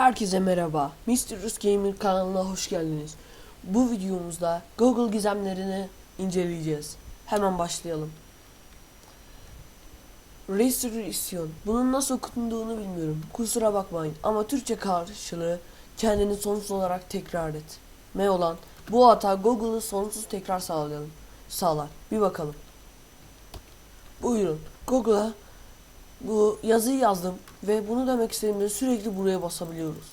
Herkese merhaba. Mysterious Gamer kanalına hoş geldiniz. Bu videomuzda Google gizemlerini inceleyeceğiz. Hemen başlayalım. Restoration. Bunun nasıl okunduğunu bilmiyorum. Kusura bakmayın ama Türkçe karşılığı kendini sonsuz olarak tekrar et. M olan bu hata Google'ı sonsuz tekrar sağlayalım. Sağlar. Bir bakalım. Buyurun. Google'a bu yazıyı yazdım ve bunu demek istediğimde sürekli buraya basabiliyoruz.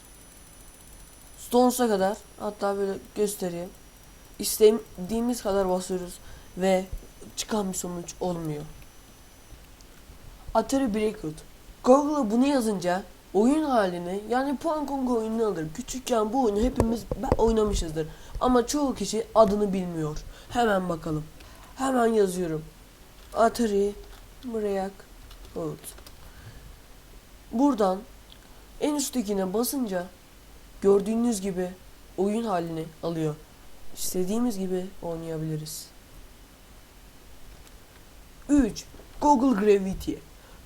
Stones'a kadar hatta böyle göstereyim. İstediğimiz kadar basıyoruz ve çıkan bir sonuç olmuyor. Atari Breakout. Google'a bunu yazınca oyun halini yani Pong Kong oyununu alır. Küçükken bu oyunu hepimiz oynamışızdır. Ama çoğu kişi adını bilmiyor. Hemen bakalım. Hemen yazıyorum. Atari Breakout. Buradan en üsttekine basınca gördüğünüz gibi oyun halini alıyor. İstediğimiz gibi oynayabiliriz. 3. Google Gravity.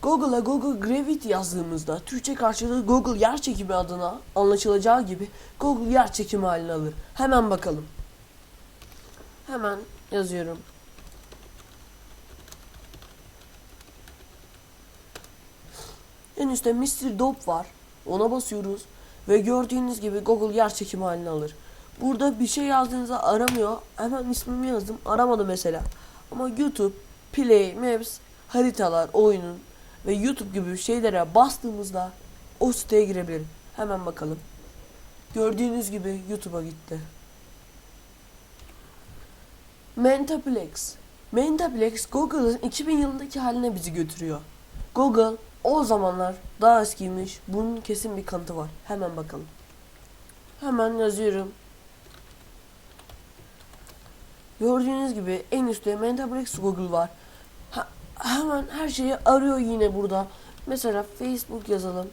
Google'a Google Gravity yazdığımızda Türkçe karşılığı Google yerçekimi adına anlaşılacağı gibi Google yerçekimi halini alır. Hemen bakalım. Hemen yazıyorum. En üstte Mr. Dope var. Ona basıyoruz. Ve gördüğünüz gibi Google yer çekimi halini alır. Burada bir şey yazdığınızda aramıyor. Hemen ismimi yazdım. Aramadı mesela. Ama YouTube, Play, Maps, haritalar, oyunun ve YouTube gibi şeylere bastığımızda o siteye girebilirim. Hemen bakalım. Gördüğünüz gibi YouTube'a gitti. Mentaplex. Mentaplex Google'ın 2000 yılındaki haline bizi götürüyor. Google o zamanlar daha eskiymiş. Bunun kesin bir kanıtı var. Hemen bakalım. Hemen yazıyorum. Gördüğünüz gibi en üstte Mentaplex Google var. Ha- hemen her şeyi arıyor yine burada. Mesela Facebook yazalım.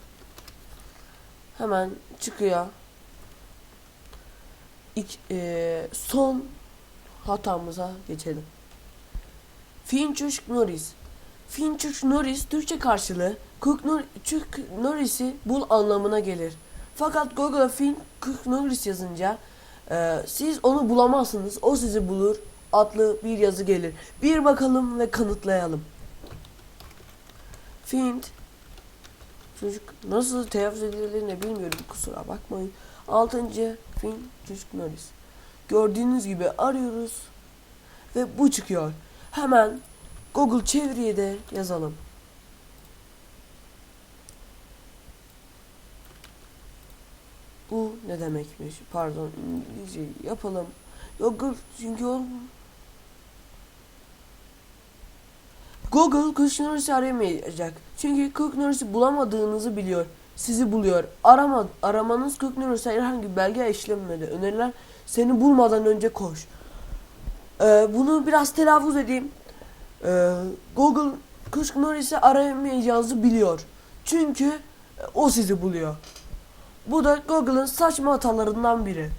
Hemen çıkıyor. İlk, eee, son hatamıza geçelim. Finchuck Norris. Finchuck Norris Türkçe karşılığı Cook Norris'i bul anlamına gelir. Fakat Google'a Finchuck Norris yazınca e, siz onu bulamazsınız. O sizi bulur adlı bir yazı gelir. Bir bakalım ve kanıtlayalım. Fint Çocuk nasıl telaffuz edildiğini bilmiyorum kusura bakmayın. Altıncı Finchuck Norris. Gördüğünüz gibi arıyoruz ve bu çıkıyor. Hemen Google çeviriye de yazalım. Bu ne demekmiş? Pardon İngilizce yapalım. Google çünkü o... Google Cook Norris'i arayamayacak. Çünkü Norris'i bulamadığınızı biliyor. Sizi buluyor. Arama, aramanız Norris'e herhangi bir belge işlemmedi. Öneriler seni bulmadan önce koş. Ee, bunu biraz telaffuz edeyim. Ee, Google Cook Norris'i arayamayacağınızı biliyor. Çünkü e, o sizi buluyor. Bu da Google'ın saçma hatalarından biri.